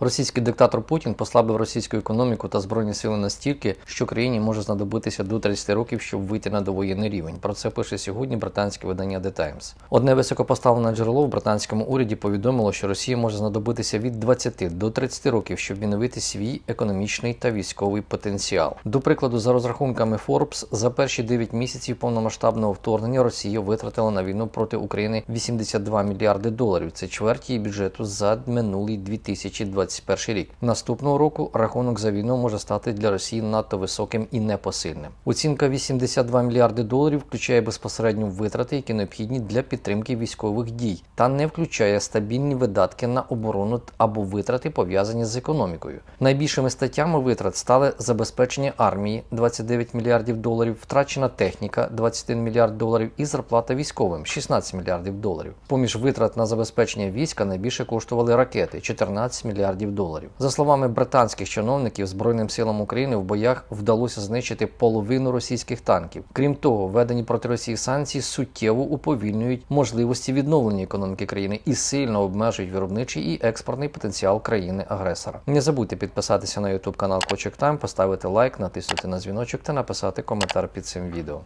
Російський диктатор Путін послабив російську економіку та збройні сили настільки, що країні може знадобитися до 30 років, щоб вийти на довоєнний рівень. Про це пише сьогодні британське видання The Times. Одне високопоставлене джерело в британському уряді повідомило, що Росії може знадобитися від 20 до 30 років, щоб відновити свій економічний та військовий потенціал. До прикладу, за розрахунками Forbes, за перші 9 місяців повномасштабного вторгнення Росія витратила на війну проти України 82 мільярди доларів. Це чверть її бюджету за минулий 2021 рік. Наступного року рахунок за війну може стати для Росії надто високим і непосильним. Оцінка 82 мільярди доларів включає безпосередньо витрати, які необхідні для підтримки військових дій, та не включає стабільні видатки на оборону або витрати пов'язані з економікою. Найбільшими статтями витрат стали забезпечення армії 29 мільярдів доларів, втрачена техніка 21 мільярд доларів і зарплата військовим 16 мільярдів доларів. Поміж витрат на забезпечення війська найбільше коштували ракети 14 мільярдів доларів. За словами британських чиновників, збройним силам України в боях вдалося знищити половину російських танків. Крім того, введені проти Росії санкції суттєво уповільнюють можливості відновлення економіки країни і сильно обмежують виробничий і експортний потенціал країни-агресора. Не забудьте підписатися на YouTube канал Кочек Тайм, поставити лайк, натиснути на дзвіночок та написати коментар під цим відео.